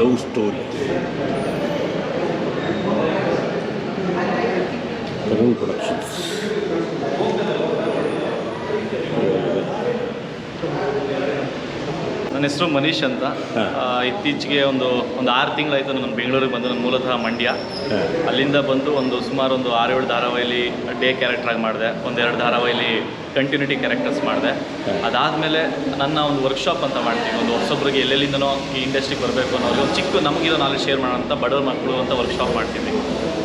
Love story Tarun productions ನನ್ನ ಹೆಸರು ಮನೀಶ್ ಅಂತ. ಇತ್ತೀಚೆಗೆ ಒಂದು ಒಂದು ಆರು ತಿಂಗಳಾಯಿತು ನಾನು ಬೆಂಗಳೂರಿಗೆ ಬಂದು ನನ್ನ ಮೂಲತಃ ಮಂಡ್ಯ. ಅಲ್ಲಿಂದ ಬಂದು ಒಂದು ಸುಮಾರು ಒಂದು ಆರೇಳು ಧಾರಾವಾಹಿಲಿ ಡೇ ಕ್ಯಾರೆಕ್ಟ್ರಾಗಿ ಮಾಡಿದೆ. ಒಂದೆರಡು ಧಾರಾವಾಹಿಲಿ ಕಂಟಿನ್ಯೂಟಿ ಕ್ಯಾರೆಕ್ಟರ್ಸ್ ಮಾಡಿದೆ. ಅದಾದಮೇಲೆ ನನ್ನ ಒಂದು ವರ್ಕ್ಶಾಪ್ ಅಂತ ಮಾಡ್ತೀನಿ. ಒಂದು ಹೊಸೊಬ್ರಿಗೆ ಎಲ್ಲೆಲ್ಲಿಂದನೋ ಈ ಇಂಡಸ್ಟ್ರಿಗೆ ಬರಬೇಕು ಅನ್ನೋದು ಒಂದು ಚಿಕ್ಕ ನಮಗಿರೋ ನಾಲೆಜ್ ಶೇರ್ ಮಾಡೋಂಥ ಬಡವ್ರ ಮಕ್ಕಳು ಅಂತ ವರ್ಕ್ಶಾಪ್ ಮಾಡ್ತೀನಿ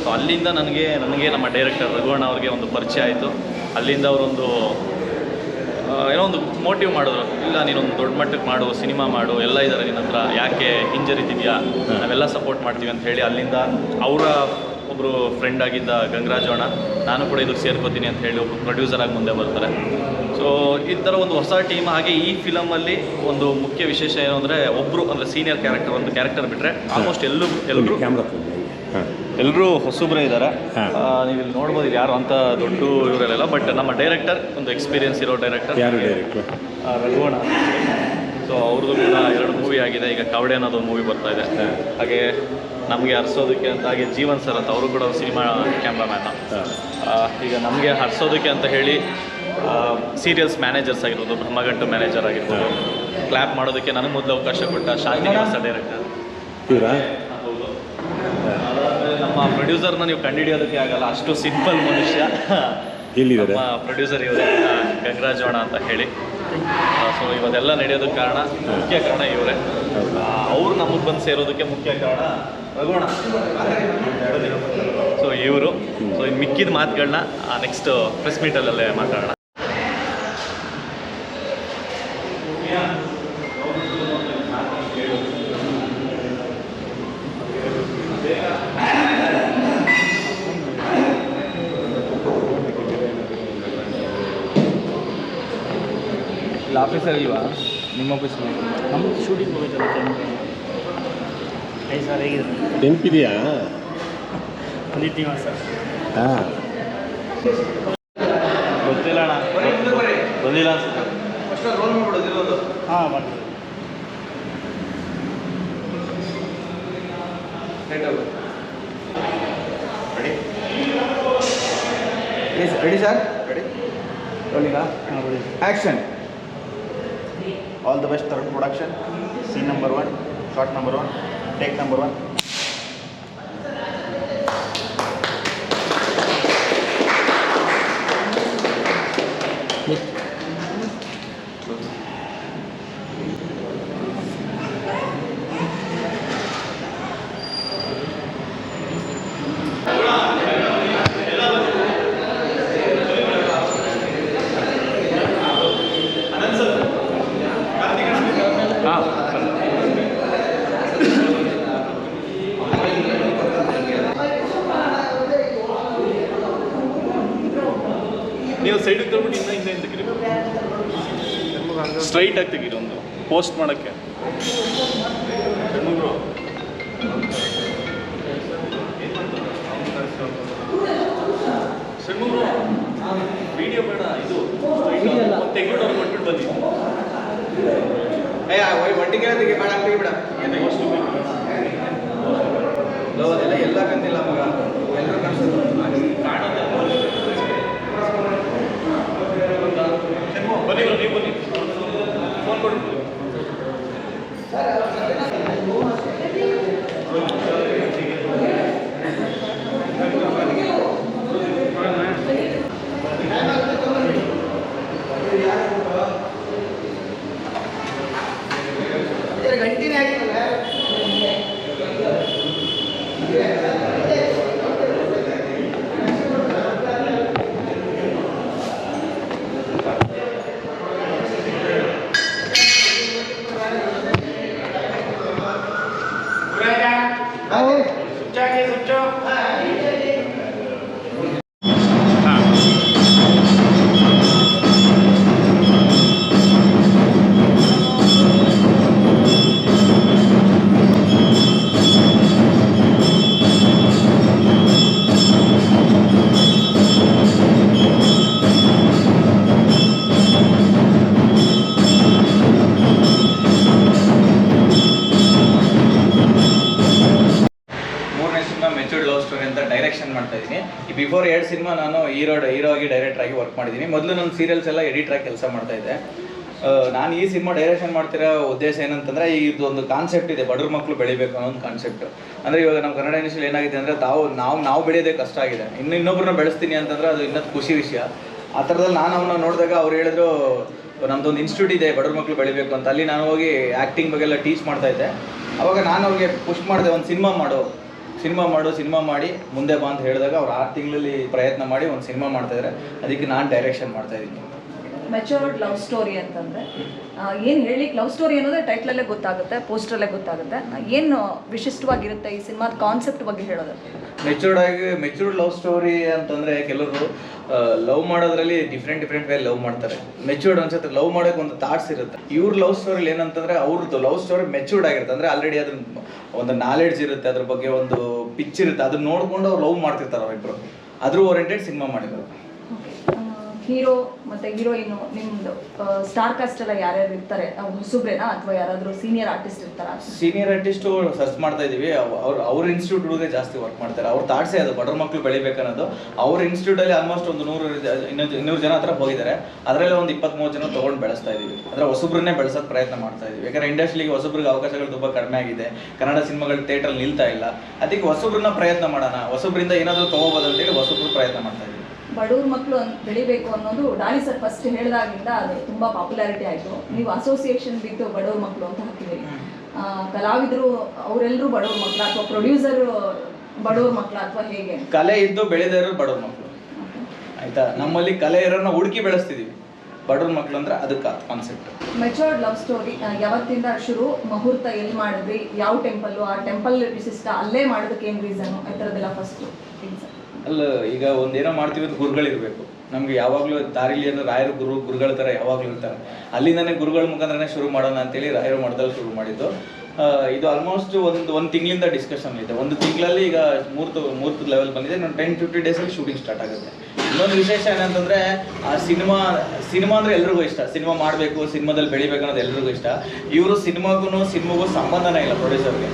ಸೊ ಅಲ್ಲಿಂದ ನನಗೆ ನನಗೆ ನಮ್ಮ ಡೈರೆಕ್ಟರ್ ರಘುವಣ್ಣ ಅವ್ರಿಗೆ ಒಂದು ಪರಿಚಯ ಆಯಿತು. ಅಲ್ಲಿಂದ ಅವರೊಂದು ಏನೋ ಒಂದು ಮೋಟಿವ್ ಮಾಡಿದ್ರು. ಇಲ್ಲ ನೀನೊಂದು ದೊಡ್ಡ ಮಟ್ಟಕ್ಕೆ ಮಾಡು ಸಿನಿಮಾ ಮಾಡು ಎಲ್ಲ ಇದ್ದಾರೆ ನಿನ್ನ ಹತ್ರ. ಯಾಕೆ ಹಿಂಜರಿತಿದ್ಯಾ? ನಾವೆಲ್ಲ ಸಪೋರ್ಟ್ ಮಾಡ್ತೀವಿ ಅಂತ ಹೇಳಿ ಅಲ್ಲಿಂದ ಅವರ ಒಬ್ಬರು ಫ್ರೆಂಡ್ ಆಗಿದ್ದ ಗಂಗರಾಜೋಣ ನಾನು ಕೂಡ ಇದಕ್ಕೆ ಸೇರ್ಕೋತೀನಿ ಅಂತ ಹೇಳಿ ಒಬ್ಬರು ಪ್ರೊಡ್ಯೂಸರ್ ಆಗಿ ಮುಂದೆ ಬರ್ತಾರೆ. ಸೊ ಈ ಥರ ಒಂದು ಹೊಸ ಟೀಮ್ ಹಾಗೆ ಈ ಫಿಲಮಲ್ಲಿ ಒಂದು ಮುಖ್ಯ ವಿಶೇಷ ಏನು ಅಂದರೆ ಒಬ್ಬರು ಅಂದರೆ ಸೀನಿಯರ್ ಕ್ಯಾರೆಕ್ಟರ್ ಒಂದು ಕ್ಯಾರೆಕ್ಟರ್ ಬಿಟ್ಟರೆ ಆಲ್ಮೋಸ್ಟ್ ಎಲ್ಲರೂ ಎಲ್ಲರೂ ಎಲ್ಲರೂ ಹೊಸಬ್ರೇ ಇದ್ದಾರೆ. ನೀವು ಇಲ್ಲಿ ನೋಡ್ಬೋದು ಯಾರು ಅಂತ ದೊಡ್ಡ ಇವರಲ್ಲೆಲ್ಲ. ಬಟ್ ನಮ್ಮ ಡೈರೆಕ್ಟರ್ ಒಂದು ಎಕ್ಸ್ಪೀರಿಯನ್ಸ್ ಇರೋ ಡೈರೆಕ್ಟರ್ ಯಾರು ಡೈರೆಕ್ಟರ್ ರಘುವಣ ಸೊ ಅವ್ರದ್ದು ಕೂಡ ಎರಡು ಮೂವಿ ಆಗಿದೆ. ಈಗ ಕವಡೆ ಅನ್ನೋದು ಒಂದು ಮೂವಿ ಬರ್ತಾ ಇದೆ. ಹಾಗೆ ನಮಗೆ ಹರಿಸೋದಕ್ಕೆ ಅಂತ ಹಾಗೆ ಜೀವನ್ ಸರ್ ಅಂತ ಅವರು ಕೂಡ ಸಿನಿಮಾ ಕ್ಯಾಮ್ರಾಮ್ಯಾನ್ ಈಗ ನಮಗೆ ಹರಿಸೋದಕ್ಕೆ ಅಂತ ಹೇಳಿ ಸೀರಿಯಲ್ಸ್ ಮ್ಯಾನೇಜರ್ಸ್ ಆಗಿರ್ಬೋದು ಬ್ರಹ್ಮಗಂಟು ಮ್ಯಾನೇಜರ್ ಆಗಿರ್ಬೋದು ಕ್ಲ್ಯಾಪ್ ಮಾಡೋದಕ್ಕೆ ನನಗೆ ಮೊದಲು ಅವಕಾಶ ಕೊಟ್ಟ ಶಾಂತಿ ಡೈರೆಕ್ಟರ್ ನಮ್ಮ ಪ್ರೊಡ್ಯೂಸರ್ನ ನೀವು ಕಂಡುಹಿಡಿಯೋದಕ್ಕೆ ಆಗಲ್ಲ ಅಷ್ಟು ಸಿಂಪಲ್ ಮನುಷ್ಯ. ನಮ್ಮ ಪ್ರೊಡ್ಯೂಸರ್ ಇವರೇ ಗಂಗರಾಜೋಣ ಅಂತ ಹೇಳಿ. ಸೊ ಇವತ್ತೆಲ್ಲ ನಡೆಯೋದಕ್ಕೆ ಕಾರಣ ಮುಖ್ಯ ಕಾರಣ ಇವರೇ. ಅವರು ನಮಗೆ ಬಂದು ಸೇರೋದಕ್ಕೆ ಮುಖ್ಯ ಕಾರಣ ರಘುವಣ ಸೊ ಇವರು ಸೊ ಇನ್ನು ಮಿಕ್ಕಿದ ಮಾತುಗಳನ್ನ ನೆಕ್ಸ್ಟ್ ಪ್ರೆಸ್ ಮೀಟಲ್ಲೇ ಮಾತಾಡೋಣ. ಇಲ್ಲ ಆಫೀಸರ್ ಇಲ್ವಾ? ನಿಮ್ಮ ಆಫೀಸಲ್ಲಿ ನಮ್ಮ ಶೂಟಿಂಗ್ ಹೋಗಿದ್ದಲ್ಲ ಐದು ಸಾವಿರ ಹೇಗಿದೆ? ನೆನಪಿದೆಯಾ? ಪುನೀತ್ ನಿವಾಸ. ಹಾಂ. ಗೊತ್ತಿಲ್ಲ ಅಣ್ಣ. ಬಂದಿಲ್ಲ ಸರ್ ಹಾಂ ಬರ್ತೀನಿ ready sir ready ರೋಲಿಂಗಾ action All the best third production. Scene number one, shot number one, take number one. Post ಮಾಡೋಕ್ಕೆ? ವಿಡಿಯೋ ಬೇಡ ಇದು. ಕೊಟ್ಬಿಟ್ಟು ಬನ್ನಿ. ಒಂಟಿಗೆ ಅದಕ್ಕೆ ಬೇಡ ಎಲ್ಲ ಕಂತಿಲ್ಲ ಮಗ. ಎಲ್ಲ ಕಾಣಿಸೋದು ಹೀರೋ ಹೀರೋ ಆಗಿ ಡೈರೆಕ್ಟರ್ ಆಗಿ ವರ್ಕ್ ಮಾಡಿದ್ದೀನಿ ಮೊದಲು ನನ್ನ ಸೀರಿಯಲ್ಸ್ ಎಲ್ಲ ಎಡಿಟರ್ ಆಗಿ ಕೆಲಸ ಮಾಡ್ತಾ ಇದ್ದೆ. ನಾನು ಈ ಸಿನಿಮಾ ಡೈರೆಕ್ಷನ್ ಮಾಡ್ತಿರೋ ಉದ್ದೇಶ ಏನಂತಂದ್ರೆ ಇದು ಒಂದು ಕಾನ್ಸೆಪ್ಟ್ ಇದೆ, ಬಡವ್ರ ಮಕ್ಕಳು ಬೆಳಿಬೇಕು ಅನ್ನೋ ಒಂದು ಕಾನ್ಸೆಪ್ಟ್ ಅಂದ್ರೆ ಇವಾಗ ನಮ್ಮ ಕನ್ನಡ ಇಂಡಸ್ಟ್ರಿಯಲ್ಲಿ ಏನಾಗಿದೆ ಅಂದ್ರೆ, ತಾವು, ನಾವು ನಾವು ಬೆಳೆಯೋದೇ ಕಷ್ಟ ಆಗಿದೆ. ಇನ್ನು ಇನ್ನೊಬ್ಬರನ್ನ ಬೆಳೆಸ್ತೀನಿ ಅಂತಂದ್ರೆ ಅದು ಇನ್ನೊಂದು ಖುಷಿ ವಿಷಯ. ಆ ಥರದಲ್ಲಿ ನಾನು ಅವನ್ನ ನೋಡಿದಾಗ ಅವ್ರು ಹೇಳಿದ್ರು, ನಮ್ದೊಂದು ಇನ್ಸ್ಟಿಟ್ಯೂಟ್ ಇದೆ, ಬಡವ್ರ ಮಕ್ಕಳು ಬೆಳಿಬೇಕು ಅಂತ. ಅಲ್ಲಿ ನಾನು ಹೋಗಿ ಆ್ಯಕ್ಟಿಂಗ್ ಬಗ್ಗೆ ಎಲ್ಲ ಟೀಚ್ ಮಾಡ್ತಾ ಇದ್ದೆ. ಅವಾಗ ನಾನು ಅವ್ರಿಗೆ ಪುಷ್ ಮಾಡಿದೆ, ಒಂದು ಸಿನಿಮಾ ಮಾಡು. ಸಿನಿಮಾ ಮಾಡು, ಸಿನಿಮಾ ಮಾಡಿ, ಮುಂದೆ ಬಾ ಅಂತ ಹೇಳಿದಾಗ ಅವ್ರು ಆರು ತಿಂಗಳಲ್ಲಿ ಪ್ರಯತ್ನ ಮಾಡಿ ಒಂದು ಸಿನಿಮಾ ಮಾಡ್ತಾ ಇದ್ದಾರೆ ಅದಕ್ಕೆ ನಾನು ಡೈರೆಕ್ಷನ್ ಮಾಡ್ತಾ ಇದ್ದೀನಿ. ಮೆಚೋರ್ಡ್ ಲವ್ ಸ್ಟೋರಿ ಅಂತಂದ್ರೆ? ಏನು ಹೇಳಿ ಲವ್ ಸ್ಟೋರಿ ಅನ್ನೋದೇ ಟೈಟ್ಲಲ್ಲೇ ಗೊತ್ತಾಗುತ್ತೆ ಪೋಸ್ಟ್ರಲ್ಲೇ ಗೊತ್ತಾಗುತ್ತೆ. ಏನು ವಿಶಿಷ್ಟವಾಗಿರುತ್ತೆ ಈ ಸಿನಿಮಾದ ಕಾನ್ಸೆಪ್ಟ್ ಬಗ್ಗೆ ಹೇಳೋದು? ಮೆಚೂರ್ಡ್ ಆಗಿ ಮೆಚೂರ್ಡ್ ಲವ್ ಸ್ಟೋರಿ ಅಂತಂದ್ರೆ ಕೆಲವರು ಲವ್ ಮಾಡೋದ್ರಲ್ಲಿ ಡಿಫ್ರೆಂಟ್ ಡಿಫ್ರೆಂಟ್ ವೇ ಲವ್ ಮಾಡ್ತಾರೆ. ಮೆಚೂರ್ಡ್ ಅನ್ಸುತ್ತೆ ಲವ್ ಮಾಡೋಕೆ ಒಂದು ಥಾಟ್ಸ್ ಇರುತ್ತೆ. ಇವ್ರ ಲವ್ ಸ್ಟೋರಿ ಏನಂತಂದ್ರೆ ಅವ್ರದ್ದು ಲವ್ ಸ್ಟೋರಿ ಮೆಚೂರ್ಡ್ ಆಗಿರುತ್ತೆ. ಅಂದ್ರೆ ಆಲ್ರೆಡಿ ಅದ್ರ ಒಂದು ನಾಲೆಡ್ಜ್ ಇರುತ್ತೆ, ಅದ್ರ ಬಗ್ಗೆ ಒಂದು ಪಿಚ್ ಇರುತ್ತೆ. ಅದನ್ನ ನೋಡ್ಕೊಂಡು ಅವ್ರು ಲವ್ ಮಾಡ್ತಿರ್ತಾರೆ ಅವ್ರಿಬ್ರು. ಅದ್ರ ಓರಿಯೆಂಟೆಡ್ ಸಿನಿಮಾ ಮಾಡಿದ್ದಾರೆ ಹೀರೋ ಮತ್ತೆ ಹೀರೋಯಿನ್ ನಿಮ್ದು ಸ್ಟಾರ್ ಕಾಸ್ಟ್ ಎಲ್ಲ ಯಾರ್ಯಾರು ಇರ್ತಾರೆ? ಹೊಸಬ್ರೇನಾ ಅಥವಾ ಯಾರಾದರೂ ಸೀನಿಯರ್ ಆರ್ಟಿಸ್ಟ್ ಇರ್ತಾರ? ಸೀನಿಯರ್ ಆರ್ಟಿಸ್ಟು ಸರ್ಚ್ ಮಾಡ್ತಾ ಇದೀವಿ. ಅವ್- ಅವ್ರು, ಅವ್ರ ಇನ್ಸ್ಟಿಟ್ಯೂಟ್ ಹುಡುಗ ಜಾಸ್ತಿ ವರ್ಕ್ ಮಾಡ್ತಾರೆ. ಅವ್ರ ತಾಟ್ಸೇ ಅದು, ಬಡವ್ರ ಮಕ್ಕಳು ಬೆಳಿಬೇಕನ್ನೋದು. ಅವ್ರ ಇನ್ಸ್ಟಿಟ್ಯೂಟಲ್ಲಿ ಆಲ್ಮೋಸ್ಟ್ ಒಂದು ನೂರು, ಇನ್ನೂರು ಇನ್ನೂರು ಜನ ಹತ್ರ ಹೋಗಿದ್ದಾರೆ. ಅದರಲ್ಲಿ ಒಂದು ಇಪ್ಪತ್ತ್ಮೂರು ಜನ ತಗೊಂಡು ಬೆಳೆಸ್ತಾ ಇದೀವಿ. ಅಂದರೆ ಹೊಸಬ್ರನ್ನೇ ಬೆಳೆಸೋಕೆ ಪ್ರಯತ್ನ ಮಾಡ್ತಾ ಇದೀವಿ. ಯಾಕಂದ್ರೆ ಇಂಡಸ್ಟ್ರಿಗೆ ಹೊಸಬ್ರಿಗೆ ಅವಕಾಶಗಳು ತುಂಬ ಕಡಿಮೆ ಆಗಿದೆ. ಕನ್ನಡ ಸಿನಿಮಾಗಳು ಥಿಯೇಟ್ರಲ್ಲಿ ನಿಲ್ತಾ ಇಲ್ಲ. ಅದಕ್ಕೆ ಹೊಸಬ್ರನ್ನ ಪ್ರಯತ್ನ ಮಾಡೋಣ. ಹೊಸಬ್ರಿಂದ ಏನಾದರೂ ತೊಗೋಬೋದು ಅಂತೇಳಿ ಹೊಸಬ್ರು ಪ್ರಯತ್ನ ಮಾಡ್ತಾ ಇದೀವಿ ಬಡವ್ರ ಮಕ್ಕಳು ಬೆಳಿಬೇಕು ಅನ್ನೋದು ಡಾಲಿ ಸರ್ ಫಸ್ಟ್ ಹೇಳಿದಾಗಿಂದ ಅದು ತುಂಬಾ ಪಾಪ್ಯುಲಾರಿಟಿ ಆಯಿತು. ನೀವು ಅಸೋಸಿಯೇಷನ್ ಬಿದ್ದು ಬಡವ್ರ ಮಕ್ಕಳು ಅಂತ ಹಾಕಿದ್ದೀರಿ. ಕಲಾವಿದರು ಅವರೆಲ್ಲರೂ ಬಡವ್ರ ಮಕ್ಕಳು ಅಥವಾ ಪ್ರೊಡ್ಯೂಸರ್ ಬಡವ್ರ ಮಕ್ಕಳು ಅಥವಾ ಹೇಗೆ? ಕಲೆ ಇದ್ದು ಬೆಳೆದೇ ಇರೋರು ಬಡವ್ರ ಮಕ್ಕಳು ಆಯ್ತಾ? ನಮ್ಮಲ್ಲಿ ಕಲೆ ಇರೋನ ಹುಡುಕಿ ಬೆಳೆಸ್ತಿದೀವಿ. ಬಡವ್ರ ಮಕ್ಕಳು ಅಂದ್ರೆ ಅದಕ್ಕೆ ಕಾನ್ಸೆಪ್ಟ್ ಮೆಚೋರ್ಡ್ ಲವ್ ಸ್ಟೋರಿ ಯಾವತ್ತಿಂದ ಶುರು? ಮುಹೂರ್ತ ಎಲ್ಲಿ ಮಾಡಿದ್ರಿ? ಯಾವ ಟೆಂಪಲ್ಲು ಆ ಟೆಂಪಲ್ ವಿಶಿಷ್ಟ? ಅಲ್ಲೇ ಮಾಡೋದಕ್ಕೆ ಏನು ರೀಸನ್ ಈ ಥರದ್ದೆಲ್ಲ ಫಸ್ಟು ಅಲ್ಲ, ಈಗ ಒಂದೇನೋ ಮಾಡ್ತೀವಿ ಅಂತ ಗುರುಗಳಿರ್ಬೇಕು. ನಮ್ಗೆ ಯಾವಾಗಲೂ ದಾರಿಲಿ ಅಂದ್ರೆ ರಾಯರು ಗುರು, ಗುರುಗಳ ಥರ ಯಾವಾಗಲೂ ಇರ್ತಾರೆ. ಅಲ್ಲಿಂದನೇ ಗುರುಗಳ ಮುಖಾಂತರನೇ ಶುರು ಮಾಡೋಣ ಅಂತೇಳಿ ರಾಯರು ಮಠದಲ್ಲಿ ಶುರು ಮಾಡಿದ್ದು. ಇದು ಆಲ್ಮೋಸ್ಟ್ ಒಂದು ಒಂದು ತಿಂಗಳಿಂದ ಡಿಸ್ಕಷನ್ ಇದೆ. ಒಂದು ತಿಂಗಳಲ್ಲಿ ಈಗ ಮೂರ್ತು ಮೂರ್ತು ಲೆವೆಲ್ ಬಂದಿದೆ. ನಾನು ಟೆನ್ ಫಿಫ್ಟಿ ಡೇಸಲ್ಲಿ ಶೂಟಿಂಗ್ ಸ್ಟಾರ್ಟ್ ಆಗುತ್ತೆ. ಇನ್ನೊಂದು ವಿಶೇಷ ಏನಂತಂದ್ರೆ, ಆ ಸಿನಿಮಾ ಸಿನಿಮಾ ಅಂದ್ರೆ ಎಲ್ರಿಗೂ ಇಷ್ಟ. ಸಿನಿಮಾ ಮಾಡಬೇಕು, ಸಿನಿಮಾದಲ್ಲಿ ಬೆಳಿಬೇಕು ಅನ್ನೋದು ಎಲ್ರಿಗೂ ಇಷ್ಟ. ಇವರು ಸಿನಿಮಾಗೂ ಸಿನಿಮಾಗೂ ಸಂಬಂಧನೇ ಇಲ್ಲ ಪ್ರೊಡ್ಯೂಸರ್ಗೆ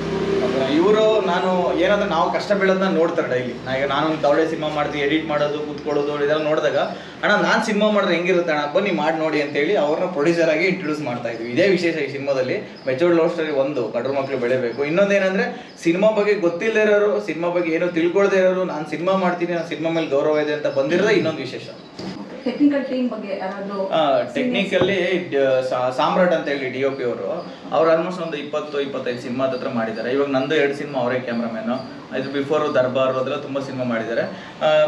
ಇವರು ನಾನು ಏನಾದ್ರೂ ನಾವು ಕಷ್ಟ ಬೀಳೋದನ್ನ ನೋಡ್ತಾರೆ ಡೈಲಿ ನಾ ಈಗ ನಾನು ದೌಡೆ ಸಿನಿಮಾ ಮಾಡ್ತೀವಿ ಎಡಿಟ್ ಮಾಡೋದು, ಕೂತ್ಕೊಳ್ಳೋದು, ಇದೆಲ್ಲ ನೋಡಿದಾಗ, ಅಣ್ಣ, ನಾನು ಸಿನಿಮಾ ಮಾಡಿದ್ರೆ ಹೆಂಗಿರುತ್ತೆ ಅಣ್ಣ? ಬನ್ನಿ ಮಾಡಿ ನೋಡಿ ಅಂತೇಳಿ ಅವ್ರನ್ನ ಪ್ರೊಡ್ಯೂಸರ್ ಆಗಿ ಇಂಟ್ರೊಡ್ಯೂಸ್ ಮಾಡ್ತಾ ಇದ್ವಿ. ಇದೇ ವಿಶೇಷ ಈ ಸಿನಿಮಾದಲ್ಲಿ. ಮೆಚೂರ್ಡ್ ಲವ್ ಸ್ಟೋರಿ ಒಂದು ಬಡ್ರ ಮಕ್ಕಳು ಬೆಳಿಬೇಕು. ಇನ್ನೊಂದೇನಂದ್ರೆ ಸಿನಿಮಾ ಬಗ್ಗೆ ಗೊತ್ತಿಲ್ಲದೆ ಇರೋರು ಸಿನಿಮಾ ಬಗ್ಗೆ ಏನೋ ತಿಳ್ಕೊಳ್ದೇ ಇರೋರು, ನಾನು ಸಿನಿಮಾ ಮಾಡ್ತೀನಿ, ನಾನು ಸಿನಿಮಾ ಮೇಲೆ ಗೌರವ ಇದೆ ಅಂತ ಬಂದಿರೋದೇ ಇನ್ನೊಂದು ವಿಶೇಷ. ಟೆಕ್ನಿಕಲ್ ಟೀಮ್ ಬಗ್ಗೆ ಯಾರಾದರೂ ಟೆಕ್ನಿಕಲ್ಲಿ ಸಾಮ್ರಾಟ್ ಅಂತ ಹೇಳಿ ಡಿ ಒ ಪಿ ಅವರು ಅವ್ರು ಆಲ್ಮೋಸ್ಟ್ ಒಂದು ಇಪ್ಪತ್ತು ಇಪ್ಪತ್ತೈದು ಸಿನಿಮಾ ಹತ್ರ ಮಾಡಿದ್ದಾರೆ. ಇವಾಗ ನಂದು ಎರಡು ಸಿನಿಮಾ ಅವರೇ ಕ್ಯಾಮ್ರಾಮ್ಯಾನು ಇದು ಬಿಫೋರ್ ದರ್ಬಾರ್ ಅದೆಲ್ಲ ತುಂಬ ಸಿನಿಮಾ ಮಾಡಿದ್ದಾರೆ.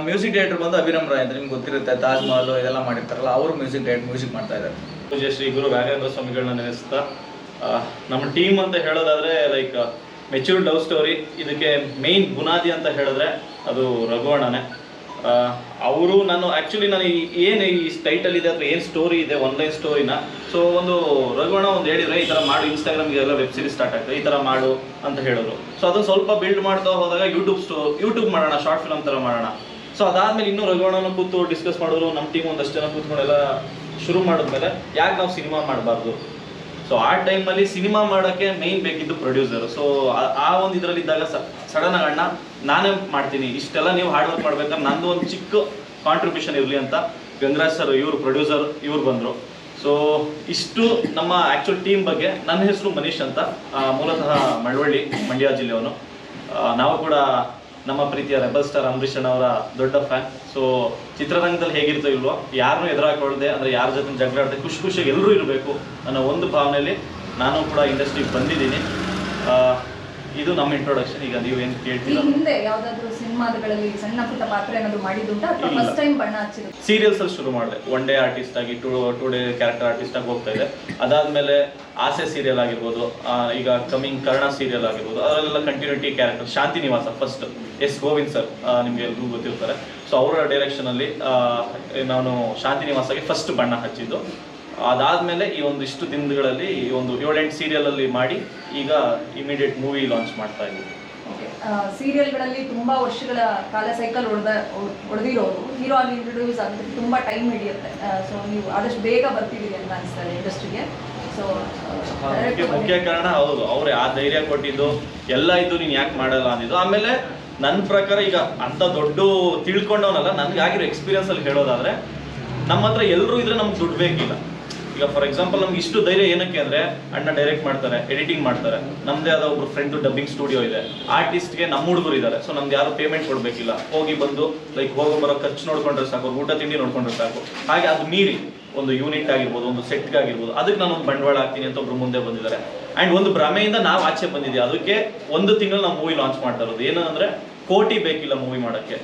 ಮ್ಯೂಸಿಕ್ ಡೈರೆಕ್ಟರ್ ಬಂದು ಅಭಿನಮ್ ರಾಯ್ ಅಂತ ನಿಮ್ಗೆ ಗೊತ್ತಿರುತ್ತೆ ತಾಜ್ ಮಹಲ್ ಇದೆಲ್ಲ ಮಾಡಿರ್ತಾರಲ್ಲ ಅವರು ಮ್ಯೂಸಿಕ್ ಡೈರೆಕ್ಟ್ ಮ್ಯೂಸಿಕ್ ಮಾಡ್ತಾ ಇದ್ದಾರೆ. ಪೂಜೆ ಶ್ರೀ ಗುರು ರಾಘವೇಂದ್ರ ಸ್ವಾಮಿಗಳನ್ನ ನೆನೆಸ್ತಾ ನಮ್ಮ ಟೀಮ್ ಅಂತ ಹೇಳೋದಾದ್ರೆ ಲೈಕ್ ಮೆಚ್ಯೂರ್ಡ್ ಲವ್ ಸ್ಟೋರಿ ಇದಕ್ಕೆ ಮೇನ್ ಬುನಾದಿ ಅಂತ ಹೇಳಿದ್ರೆ ಅದು ರಘುವಣ್ಣನೇ. ಅವರು ನಾನು ಆ್ಯಕ್ಚುಲಿ ನಾನು ಏನು ಈ ಟೈಟಲ್ ಇದೆ ಅಥವಾ ಏನು ಸ್ಟೋರಿ ಇದೆ ಒನ್ಲೈನ್ ಸ್ಟೋರಿನ ಸೊ ಒಂದು ರಘುವಣ ಒಂದು ಹೇಳಿದ್ರೆ ಈ ಥರ ಮಾಡು ಇನ್ಸ್ಟಾಗ್ರಾಮ್ಗೆ ಎಲ್ಲ ವೆಬ್ ಸೀರೀಸ್ ಸ್ಟಾರ್ಟ್ ಆಗ್ತದೆ, ಈ ಥರ ಮಾಡು ಅಂತ ಹೇಳಿದ್ರು. ಸೊ ಅದನ್ನು ಸ್ವಲ್ಪ ಬಿಲ್ಡ್ ಮಾಡ್ತಾ ಹೋದಾಗ ಯೂಟ್ಯೂಬ್ ಸ್ಟೋ ಯೂಟ್ಯೂಬ್ ಮಾಡೋಣ ಶಾರ್ಟ್ ಫಿಲಮ್ ಥರ ಮಾಡೋಣ. ಸೊ ಅದಾದಮೇಲೆ ಇನ್ನೂ ರಘುವಣನ ಕೂತು ಡಿಸ್ಕಸ್ ಮಾಡೋರು ನಮ್ಮ ಟೀಮ್ ಒಂದಷ್ಟು ಜನ ಕೂತ್ಕೊಂಡೆಲ್ಲ ಶುರು ಮಾಡಿದ್ಮೇಲೆ ಯಾಕೆ ನಾವು ಸಿನಿಮಾ ಮಾಡಬಾರ್ದು? ಸೊ ಆ ಟೈಮಲ್ಲಿ ಸಿನಿಮಾ ಮಾಡೋಕ್ಕೆ ಮೇಯ್ನ್ ಬೇಕಿದ್ದು ಪ್ರೊಡ್ಯೂಸರ್ ಸೊ ಆ ಒಂದು ಇದರಲ್ಲಿ ಇದ್ದಾಗ ಸಡನ್ ಆಗಿ ಅಣ್ಣ, ನಾನೇ ಮಾಡ್ತೀನಿ. ಇಷ್ಟೆಲ್ಲ ನೀವು ಹಾರ್ಡ್ ವರ್ಕ್ ಮಾಡ್ಬೇಕಾದ್ರೆ ನಂದು ಒಂದು ಚಿಕ್ಕ ಕಾಂಟ್ರಿಬ್ಯೂಷನ್ ಇರಲಿ ಅಂತ ಗಂಗರಾಜ್ ಸರ್ ಇವರು ಪ್ರೊಡ್ಯೂಸರ್ ಇವ್ರು ಬಂದರು. ಸೊ ಇಷ್ಟು ನಮ್ಮ ಆ್ಯಕ್ಚುಲ್ ಟೀಮ್ ಬಗ್ಗೆ. ನನ್ನ ಹೆಸರು ಮನೀಶ್ ಅಂತ. ಮೂಲತಃ ಮಳವಳ್ಳಿ ಮಂಡ್ಯ ಜಿಲ್ಲೆಯವನು. ನಾವು ಕೂಡ ನಮ್ಮ ಪ್ರೀತಿಯ ರೆಬಲ್ ಸ್ಟಾರ್ ಅಂಬರೀಷ್ ಅವರ ದೊಡ್ಡ ಫ್ಯಾನ್. ಸೊ ಚಿತ್ರರಂಗದಲ್ಲಿ ಹೇಗಿರ್ತೋ ಇಲ್ವೋ ಯಾರನ್ನೂ ಎದುರಾಕೊಳ್ಳದೆ ಅಂದರೆ ಯಾರ ಜೊತೆ ಜಗಳಾಡದೆ ಖುಷಿ ಖುಷಿಯಾಗಿ ಎಲ್ಲರೂ ಇರಬೇಕು ಅನ್ನೋ ಒಂದು ಭಾವನೆಯಲ್ಲಿ ನಾನು ಕೂಡ ಇಂಡಸ್ಟ್ರಿಗೆ ಬಂದಿದ್ದೀನಿ. ಇದು ನಮ್ಮ ಇಂಟ್ರೊಡಕ್ಷನ್ ಈಗ ನೀವು ಏನು ಈ ಕೇಳ್ತೀರಾ ಹಿಂದೆ ಯಾವ್ದಾದ್ರು ಸಿನಿಮಾಗಳಲ್ಲಿ ಸಣ್ಣ ಪುಟ್ಟ ಪಾತ್ರ ಏನಾದ್ರು ಮಾಡಿದ್ದುಂಟಾ? ಅಥವಾ ಇಲ್ಲ. ಫಸ್ಟ್ ಟೈಮ್ ಬಣ್ಣ ಹಚ್ಚಿದ್ರು ಸೀರಿಯಲ್ಸ್ ಅಲ್ಲಿ ಶುರು ಮಾಡಿದೆ. ಒನ್ ಡೇ ಆರ್ಟಿಸ್ಟ್ ಆಗಿ two two day character artist ಆಗಿ ಹೋಗ್ತಾ ಇದೆ. ಅದಾದ್ಮೇಲೆ ಆಸೆ ಸೀರಿಯಲ್ ಆಗಿರ್ಬೋದು ಆ, ಈಗ ಕಮಿಂಗ್ ಕರ್ಣ ಸೀರಿಯಲ್ ಆಗಿರ್ಬೋದು ಅದರಲ್ಲೆಲ್ಲ ಕಂಟಿನ್ಯೂಟಿ ಕ್ಯಾರೆಕ್ಟರ್ ಶಾಂತಿ ನಿವಾಸ ಫಸ್ಟ್ ಎಸ್ ಗೋವಿಂದ್ ಸರ್ ನಿಮ್ಗೆ ಎಲ್ರಿಗೂ ಗೊತ್ತಿರ್ತಾರೆ. ಸೊ ಅವರ ಡೈರೆಕ್ಷನ್ ಅಲ್ಲಿ ಆ, ನಾನು ಶಾಂತಿ ನಿವಾಸಗೆ ಫಸ್ಟ್ ಬಣ್ಣ ಹಚ್ಚಿದ್ದು. ಅದಾದ್ಮೇಲೆ ಈ ಒಂದಿಷ್ಟು ದಿನಗಳಲ್ಲಿ ಈ ಒಂದು ಏಳೆಂಟು ಸೀರಿಯಲ್ ಅಲ್ಲಿ ಮಾಡಿ ಈಗ ಇಮಿಡಿಯೇಟ್ ಮೂವಿ ಲಾಂಚ್ ಮಾಡ್ತಾ ಇದ್ದೀವಿ. ಸೀರಿಯಲ್ಗಳಲ್ಲಿ ತುಂಬಾ ವರ್ಷಗಳ ಕಾಲ ಸೈಕಲ್ ಹೊಡೆದ ಹೊಡೆದಿರೋರು ಹೀರೋ ಆಗಿ ಇಂಟ್ರೊಡ್ಯೂಸ್ ಆಗೋದಕ್ಕೆ ತುಂಬಾ ಟೈಮ್ ಹಿಡಿಯುತ್ತೆ. ಸೊ ನೀವು ಆದಷ್ಟು ಬೇಗ ಬರ್ತಿದ್ದೀರಿ ಅಂತ ಅನಿಸ್ತಾರೆ ಇಂಡಸ್ಟ್ರಿಗೆ ಸೊ ಮುಖ್ಯ ಕಾರಣ ಹೌದು. ಅವ್ರೆ ಆ ಧೈರ್ಯ ಕೊಟ್ಟಿದ್ದು ಎಲ್ಲ ಇದ್ದು ನೀನು ಯಾಕೆ ಮಾಡಲ್ಲ ಅಂದಿದ್ದು. ಆಮೇಲೆ ನನ್ನ ಪ್ರಕಾರ ಈಗ ಅಂತ ದೊಡ್ಡ ತಿಳ್ಕೊಂಡವನಲ್ಲ ನನ್ಗೆ ಆಗಿರೋ ಎಕ್ಸ್ಪೀರಿಯನ್ಸ್ ಅಲ್ಲಿ ಹೇಳೋದಾದ್ರೆ ನಮ್ಮ ಹತ್ರ ಎಲ್ಲರೂ ಇದ್ರೆ ನಮ್ಗೆ ದುಡ್ಡು ಬೇಕಿಲ್ಲ. ಈಗ ಫಾರ್ ಎಕ್ಸಾಂಪಲ್ ನಮ್ಗೆ ಇಷ್ಟು ಧೈರ್ಯ ಏನಕ್ಕೆ ಅಂದ್ರೆ ಅಣ್ಣ ಡೈರೆಕ್ಟ್ ಮಾಡ್ತಾರೆ ಎಡಿಟಿಂಗ್ ಮಾಡ್ತಾರೆ. ನಮ್ದೇ ಆದ ಒಬ್ರು ಫ್ರೆಂಡ್ ಡಬ್ಬಿಂಗ್ ಸ್ಟುಡಿಯೋ ಇದೆ. ಆರ್ಟಿಸ್ಟ್ಗೆ ನಮ್ಮ ಹುಡುಗರು ಇದ್ದಾರೆ ಸೊ ನಮ್ಗೆ ಯಾರು ಪೇಮೆಂಟ್ ಕೊಡ್ಬೇಕಿಲ್ಲ. ಹೋಗಿ ಬಂದು ಲೈಕ್ ಹೋಗೋ ಬರೋ ಖರ್ಚು ನೋಡ್ಕೊಂಡ್ರೆ ಸಾಕು ಊಟ ತಿಂಡಿ ನೋಡ್ಕೊಂಡ್ರೆ ಸಾಕು. ಹಾಗೆ ಅದು ಮೀರಿ ಒಂದು ಯೂನಿಟ್ ಆಗಿರ್ಬೋದು, ಒಂದು ಸೆಟ್ ಆಗಿರ್ಬೋದು. ಅದಕ್ಕೆ ನಾನು ಒಂದು ಬಂಡವಾಳ ಹಾಕ್ತೀನಿ ಅಂತ ಒಬ್ರು ಮುಂದೆ ಬಂದಿದ್ದಾರೆ. ಅಂಡ್ ಒಂದು ಭ್ರಮೆಯಿಂದ ನಾವು ಆಚೆ ಬಂದಿದ್ದೆ ಅದಕ್ಕೆ ಒಂದು ತಿಂಗಳು ನಾವು ಮೂವಿ ಲಾಂಚ್ ಮಾಡ್ತಾ ಇರೋದು. ಏನಂದ್ರೆ ಕೋಟಿ ಬೇಕಿಲ್ಲ ಮೂವಿ ಮಾಡೋಕ್ಕೆ.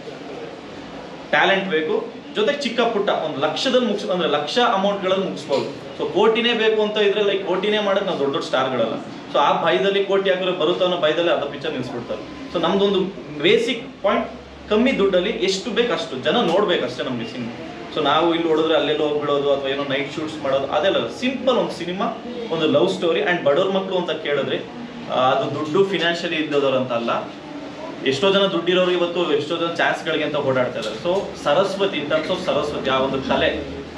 ಟ್ಯಾಲೆಂಟ್ ಬೇಕು. ಜೊತೆಗೆ ಚಿಕ್ಕ ಪುಟ್ಟ, ಒಂದು ಲಕ್ಷದಲ್ಲಿ ಮುಗಿಸ್, ಅಂದ್ರೆ ಲಕ್ಷ ಅಮೌಂಟ್ಗಳಲ್ಲಿ ಮುಗಿಸ್ಬೋದು. ಸೊ ಕೋಟಿನೇ ಬೇಕು ಅಂತ ಇದ್ರೆ ಲೈಕ್ ಕೋಟಿನೇ ಮಾಡೋದು ನಾವು ದೊಡ್ಡ ದೊಡ್ಡ ಸ್ಟಾರ್ಗಳಲ್ಲ. ಸೊ ಆ ಭಯದಲ್ಲಿ ಕೋಟಿ ಹಾಕಿದ್ರೆ ಬರುತ್ತೋ ಅನ್ನೋ ಭಯದಲ್ಲಿ ಅದ ಪಿಕ್ಚರ್ ನಿಲ್ಸ್ಬಿಡ್ತಾರೆ. ಸೊ ನಮ್ದೊಂದು ಬೇಸಿಕ್ ಪಾಯಿಂಟ್ ಕಮ್ಮಿ ದುಡ್ಡಲ್ಲಿ ಎಷ್ಟು ಬೇಕು ಅಷ್ಟು. ಜನ ನೋಡ್ಬೇಕು ಅಷ್ಟೇ ನಮಗೆ ಸಿನಿಮಾ. ಸೊ ನಾವು ಇಲ್ಲಿ ನೋಡಿದ್ರೆ ಅಲ್ಲೆಲ್ಲ ಹೋಗ್ಬಿಡೋದು ಅಥವಾ ಏನೋ ನೈಟ್ ಶೂಟ್ಸ್ ಮಾಡೋದು, ಅದೆಲ್ಲ ಸಿಂಪಲ್ ಒಂದು ಸಿನಿಮಾ, ಒಂದು ಲವ್ ಸ್ಟೋರಿ ಆ್ಯಂಡ್ ಬಡವ್ರ ಮಕ್ಕಳು ಅಂತ ಕೇಳಿದ್ರೆ ಅದು ದುಡ್ಡು ಫಿನಾನ್ಷಿಯಲಿ ಇದ್ದದವ್ರು ಅಂತ ಅಲ್ಲ. ಎಷ್ಟೋ ಜನ ದುಡ್ಡಿರೋರು ಇವತ್ತು, ಎಷ್ಟೋ ಜನ ಚಾನ್ಸ್ಗಳಿಗೆ ಅಂತ ಓಡಾಡ್ತಾ ಇದ್ದಾರೆ. ಸೊ ಸರಸ್ವತಿ ಇನ್ ಸರಸ್ವತಿ, ಆ ಒಂದು ಕಲೆ.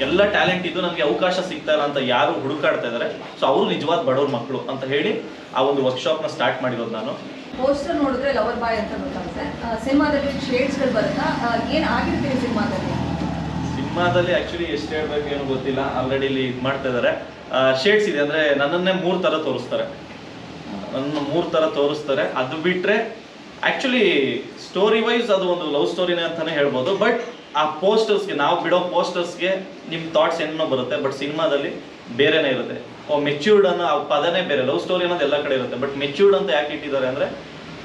ಎಲ್ಲ ಟ್ಯಾಲೆಂಟ್ ಇದ್ದು ನನಗೆ ಅವಕಾಶ ಸಿಗ್ತಾ ಇಲ್ಲ ಅಂತ ಯಾರು ಹುಡುಕಾಡ್ತಾ ಇದ್ದಾರೆ. ಸೊ ಅವರು ನಿಜವಾದ ಬಡವ್ರ ಮಕ್ಕಳು ಅಂತ ಹೇಳಿ ಆ ಒಂದು ವರ್ಕ್ಶಾಪ್ನ ಸ್ಟಾರ್ಟ್ ಮಾಡಿರೋದು ನಾನು. ಪೋಸ್ಟರ್ ನೋಡಿದ್ರೆ ಲವರ್ ಬಾಯ್ ಅಂತ ಗೊತ್ತಾಗುತ್ತೆ. ಸಿನಿಮಾದಲ್ಲಿ ಶೇಡ್ಸ್ಗಳು ಬರುತ್ತಾ? ಏನು ಸಿನಿಮಾದಲ್ಲಿ? ಸಿನಿಮಾದಲ್ಲಿ ಆಕ್ಚುಲಿ ಎಷ್ಟು ಹೇಳ್ಬೇಕು ಏನು ಗೊತ್ತಿಲ್ಲ. ಆಲ್ರೆಡಿ ಇಲ್ಲಿ ಇದು ಮಾಡ್ತಾ ಇದ್ದಾರೆ ಶೇಡ್ಸ್ ಇದೆ ಅಂದ್ರೆ ನನ್ನನ್ನೇ ಮೂರು ತರ ತೋರಿಸ್ತಾರೆ. ನನ್ನ ಮೂರು ತರ ತೋರಿಸ್ತಾರೆ. ಅದು ಬಿಟ್ರೆ ಆಕ್ಚುಲಿ ಸ್ಟೋರಿ ವೈಸ್ ಅದು ಒಂದು ಲವ್ ಸ್ಟೋರಿನೇ ಅಂತಾನೆ ಹೇಳ್ಬೋದು. ಬಟ್ ಆ ಪೋಸ್ಟರ್ಸ್ಗೆ, ನಾವು ಬಿಡೋ ಪೋಸ್ಟರ್ಸ್ಗೆ ನಿಮ್ಮ ಥಾಟ್ಸ್ ಏನೋ ಬರುತ್ತೆ ಬಟ್ ಸಿನಿಮಾದಲ್ಲಿ ಬೇರೆನೇ ಇರುತ್ತೆ. ಓ ಮೆಚ್ಯೂರ್ಡ್ ಅನ್ನೋ ಆ ಪದನೇ ಬೇರೆ ಲವ್ ಸ್ಟೋರಿ ಅನ್ನೋದು ಎಲ್ಲ ಕಡೆ ಇರುತ್ತೆ ಬಟ್ ಮೆಚ್ಯೂರ್ಡ್ ಅಂತ ಯಾಕೆ ಇಟ್ಟಿದ್ದಾರೆ ಅಂದರೆ,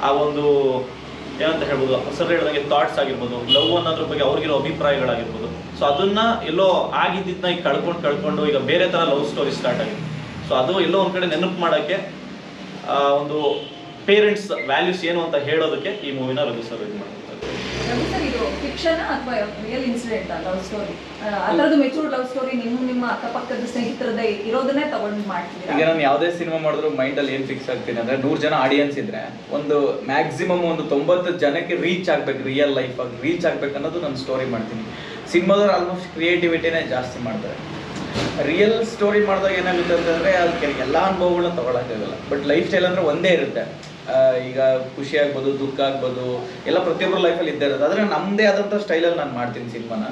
ಆ ಒಂದು, ಏನಂತ ಹೇಳ್ಬೋದು, ಸರ್ ಹೇಳಿದಂಗೆ ಥಾಟ್ಸ್ ಆಗಿರ್ಬೋದು ಲವ್ ಅನ್ನೋದ್ರ ಬಗ್ಗೆ ಅವ್ರಿಗಿರೋ ಅಭಿಪ್ರಾಯಗಳಾಗಿರ್ಬೋದು. ಸೊ ಅದನ್ನ ಎಲ್ಲೋ ಆಗಿದ್ದನ್ನ ಈಗ ಕಳ್ಕೊಂಡು ಕಳ್ಕೊಂಡು ಈಗ ಬೇರೆ ಥರ ಲವ್ ಸ್ಟೋರಿ ಸ್ಟಾರ್ಟ್ ಆಗಿದೆ. ಸೊ ಅದು ಎಲ್ಲೋ ಒಂದು ಕಡೆ ನೆನಪು ಮಾಡೋಕ್ಕೆ ಒಂದು ಪೇರೆಂಟ್ಸ್ ವ್ಯಾಲ್ಯೂಸ್ ಏನು ಅಂತ ಹೇಳೋದಕ್ಕೆ ಈ ಮೂವಿನ ರಘು ಸರ್ ಇದು ಮಾಡ್ತಾರೆ. ರಘು ಸರ್ ಇದು ಫಿಕ್ಷನ್ ಅಥವಾ ರಿಯಲ್ ಇನ್ಸಿಡೆಂಟ್ ಲವ್ ಸ್ಟೋರಿ ಆ ಥರದ್ದು ಮೆಚೂರ್ಡ್ ಲವ್ ಸ್ಟೋರಿ ನಿಮ್ಮ ನಿಮ್ಮ ಅಕ್ಕಪಕ್ಕದ ಇರೋದನ್ನೇ ತಗೊಂಡು ಈಗ ನಾನು ಯಾವುದೇ ಸಿನಿಮಾ ಮಾಡಿದ್ರು ಮೈಂಡಲ್ಲಿ ಏನು ಫಿಕ್ಸ್ ಆಗ್ತೀನಿ ಅಂದ್ರೆ ನೂರು ಜನ ಆಡಿಯನ್ಸ್ ಇದ್ರೆ ಒಂದು ಮ್ಯಾಕ್ಸಿಮಮ್ ಒಂದು ತೊಂಬತ್ತು ಜನಕ್ಕೆ ರೀಚ್ ಆಗ್ಬೇಕು ರಿಯಲ್ ಲೈಫ್ ಆಗಿ ರೀಚ್ ಆಗ್ಬೇಕು ಅನ್ನೋದು ನಾನು ಸ್ಟೋರಿ ಮಾಡ್ತೀನಿ. ಸಿನಿಮಾದವ್ರು ಆಲ್ಮೋಸ್ಟ್ ಕ್ರಿಯೇಟಿವಿಟಿನೇ ಜಾಸ್ತಿ ಮಾಡ್ತಾರೆ. ರಿಯಲ್ ಸ್ಟೋರಿ ಮಾಡಿದಾಗ ಏನಾಗುತ್ತೆ ಅಂತಂದ್ರೆ ಅದಕ್ಕೆ ಎಲ್ಲ ಅನುಭವಗಳನ್ನ ತಗೊಳಕ್ಕಾಗಲ್ಲ. ಬಟ್ ಲೈಫ್ ಸ್ಟೈಲ್ ಅಂದ್ರೆ ಒಂದೇ ಇರುತ್ತೆ. ಈಗ ಖುಷಿ ಆಗ್ಬೋದು ದುಃಖ ಆಗ್ಬೋದು ಎಲ್ಲ ಪ್ರತಿಯೊಬ್ಬರ ಲೈಫಲ್ಲಿ ಇದ್ದೇ ಇರುತ್ತೆ ಆದರೆ ನಮ್ಮದೇ ಆದಂಥ ಸ್ಟೈಲಲ್ಲಿ ನಾನು ಮಾಡ್ತೀನಿ ಸಿನಿಮಾನ.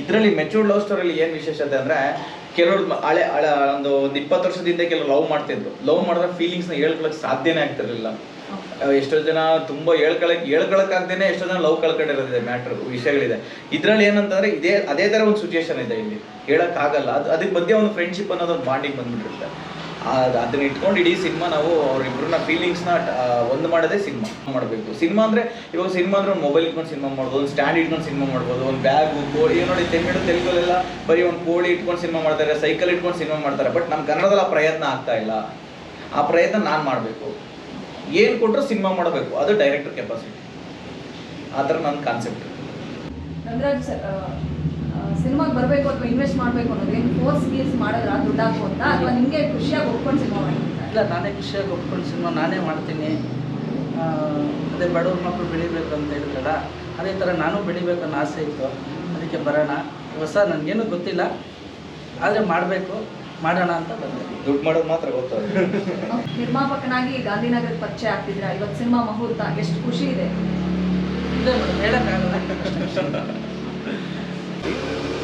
ಇದರಲ್ಲಿ ಮೆಚೂರ್ಡ್ ಲವ್ ಸ್ಟೋರಿಯಲ್ಲಿ ಏನು ವಿಶೇಷತೆ ಅಂದರೆ ಕೆಲವರು ಮ- ಹಳೆ ಹಳೆ ಒಂದು ಒಂದು ಇಪ್ಪತ್ತು ವರ್ಷದಿಂದ ಕೆಲವರು ಲವ್ ಮಾಡ್ತಿದ್ರು. ಲವ್ ಮಾಡಿದ್ರೆ ಫೀಲಿಂಗ್ಸ್ನ ಹೇಳ್ಕೊಳಕ್ಕೆ ಸಾಧ್ಯನೇ ಆಗ್ತಿರ್ಲಿಲ್ಲ. ಎಷ್ಟೋ ಜನ ತುಂಬಾ ಹೇಳ್ಕೊಳಕ್ ಹೇಳ್ಕೊಳಕ್ಕಾಗ್ದೇನೆ ಎಷ್ಟೋ ಜನ ಲವ್ ಕಳ್ಕೊಂಡಿರೋದಿದೆ ಮ್ಯಾಟ್ರ್ ವಿಷಯಗಳಿದೆ. ಇದ್ರಲ್ಲಿ ಏನಂತಂದ್ರೆ ಇದೇ ಅದೇ ತರ ಒಂದು ಸಿಚುಯೇಷನ್ ಇದೆ ಇಲ್ಲಿ. ಹೇಳಕ್ ಆಗಲ್ಲ ಅದು ಅದಕ್ಕೆ ಮಧ್ಯೆ ಒಂದು ಫ್ರೆಂಡ್ಶಿಪ್ ಅನ್ನೋದು ಒಂದು ಬಾಂಡಿಂಗ್ ಬಂದ್ಬಿಟ್ಟಿರುತ್ತೆ. ಅದನ್ನ ಇಟ್ಕೊಂಡು ಇಡೀ ಸಿನಿಮಾ ನಾವು ಅವ್ರಿಬ್ರನ್ನ ಫೀಲಿಂಗ್ಸ್ನ ಒಂದು ಮಾಡೋದೇ ಸಿನಿಮಾ ಮಾಡಬೇಕು. ಸಿನಿಮಾ ಅಂದ್ರೆ ಇವಾಗ ಸಿನಿಮಾ ಅಂದ್ರೆ ಒಂದು ಮೊಬೈಲ್ ಇಟ್ಕೊಂಡು ಸಿನಿಮಾ ಮಾಡ್ಬೋದು, ಒಂದು ಸ್ಟ್ಯಾಂಡ್ ಇಟ್ಕೊಂಡು ಸಿನಿಮಾ ಮಾಡ್ಬೋದು, ಒಂದು ಬ್ಯಾಗು ಕೋಳಿ. ನೋಡಿ ತಮಿಳು ತೆಲುಗಲ್ಲೆಲ್ಲ ಬರೀ ಒಂದು ಕೋಳಿ ಇಟ್ಕೊಂಡು ಸಿನಿಮಾ ಮಾಡ್ತಾರೆ ಸೈಕಲ್ ಇಟ್ಕೊಂಡು ಸಿನಿಮಾ ಮಾಡ್ತಾರೆ. ಬಟ್ ನಮ್ಮ ಕನ್ನಡದಲ್ಲಿ ಆ ಪ್ರಯತ್ನ ಆಗ್ತಾ ಇಲ್ಲ. ಆ ಪ್ರಯತ್ನ ನಾನು ಮಾಡಬೇಕು. ಏನು ಕೊಟ್ಟರು ಸಿನಿಮಾ ಮಾಡಬೇಕು. ಅದು ಡೈರೆಕ್ಟರ್ ಕೆಪಾಸಿಟಿ ಆ ಥರ ನನ್ನ ಕಾನ್ಸೆಪ್ಟ್ ಸಿನಿಮಾಗೆ ಬರಬೇಕು ಅಥವಾ ಇನ್ವೆಸ್ಟ್ ಮಾಡಬೇಕು ಅನ್ನೋದು ಏನು ಫೋರ್ಸ್ ಗೀರ್ಸ್ ಮಾಡಿದ್ರೆ ದುಡ್ಡು ಅಥವಾ ನಿಮಗೆ ಖುಷಿಯಾಗಿ ಒಪ್ಕೊಂಡು ಸಿನಿಮಾ ಮಾಡಿ ಇಲ್ಲ ನಾನೇ ಖುಷಿಯಾಗಿ ಒಪ್ಕೊಂಡು ಸಿನಿಮಾ ನಾನೇ ಮಾಡ್ತೀನಿ. ಅದೇ ಬಡವ್ರ ಮಕ್ಕಳು ಬೆಳಿಬೇಕು ಅಂತ ಹೇಳಿದ್ರಲ್ಲ ಅದೇ ಥರ ನಾನು ಬೆಳಿಬೇಕು ಅನ್ನೋ ಆಸೆ ಇತ್ತು. ಅದಕ್ಕೆ ಬರೋಣ. ಹೊಸ ನನಗೇನು ಗೊತ್ತಿಲ್ಲ. ಆದರೆ ಮಾಡಬೇಕು ಮಾಡೋಣ ಅಂತ ಬಂದೆ. ದುಡ್ಡು ಮಾಡೋದು ಮಾತ್ರ ಗೊತ್ತಾಗುತ್ತೆ ನಿರ್ಮಾಪಕನಾಗಿ ಗಾಂಧಿನಗರ ಪರಿಚಯ ಆಗ್ತಿದ್ರೆ ಇವತ್ತು ಸಿನಿಮಾ ಮುಹೂರ್ತ ಎಷ್ಟು ಖುಷಿ ಇದೆ? ಇದೆ ಮೇಡಮ್ ಹೇಳೋಕ್ಕಾಗಲ್ಲ. Peace.